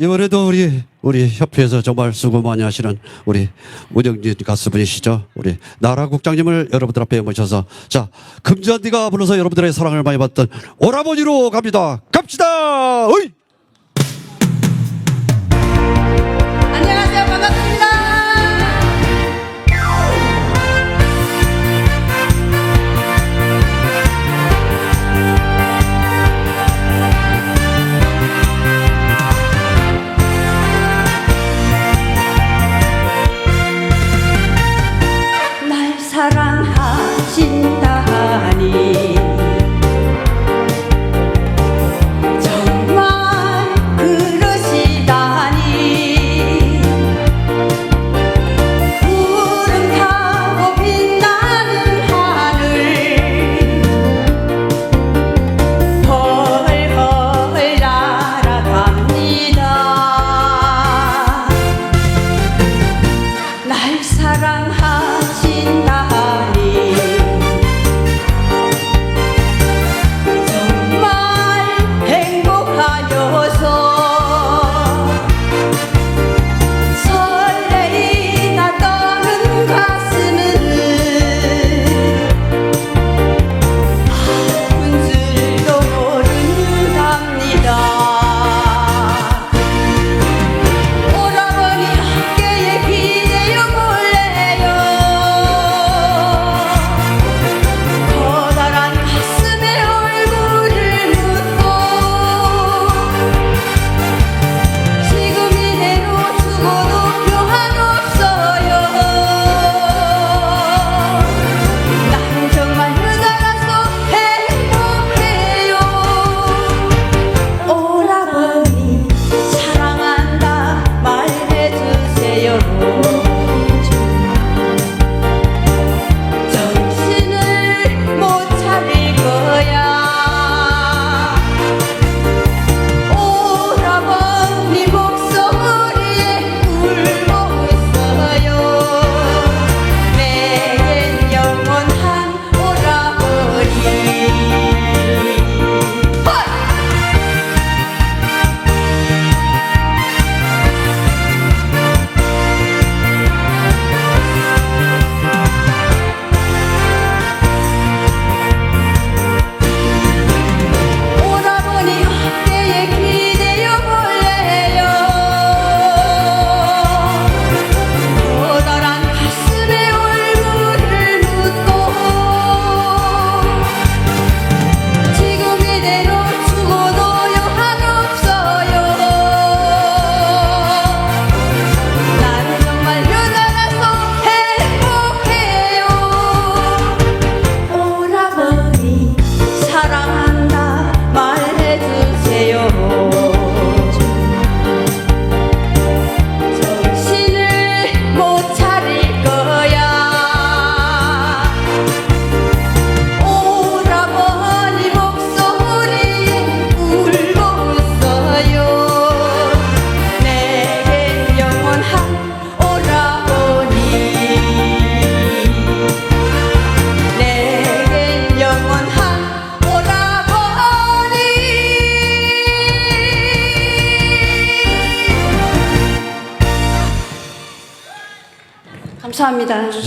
이번에도 우리 우리 협회에서 정말 수고 많이 하시는 우리 문영진 가수분이시죠. 우리 나라 국장님을 여러분들 앞에 모셔서 자 금잔디가 불러서 여러분들의 사랑을 많이 받던 오라버니로 갑니다. 갑시다. 어이! ธารา 사랑하신다. 감사합니다.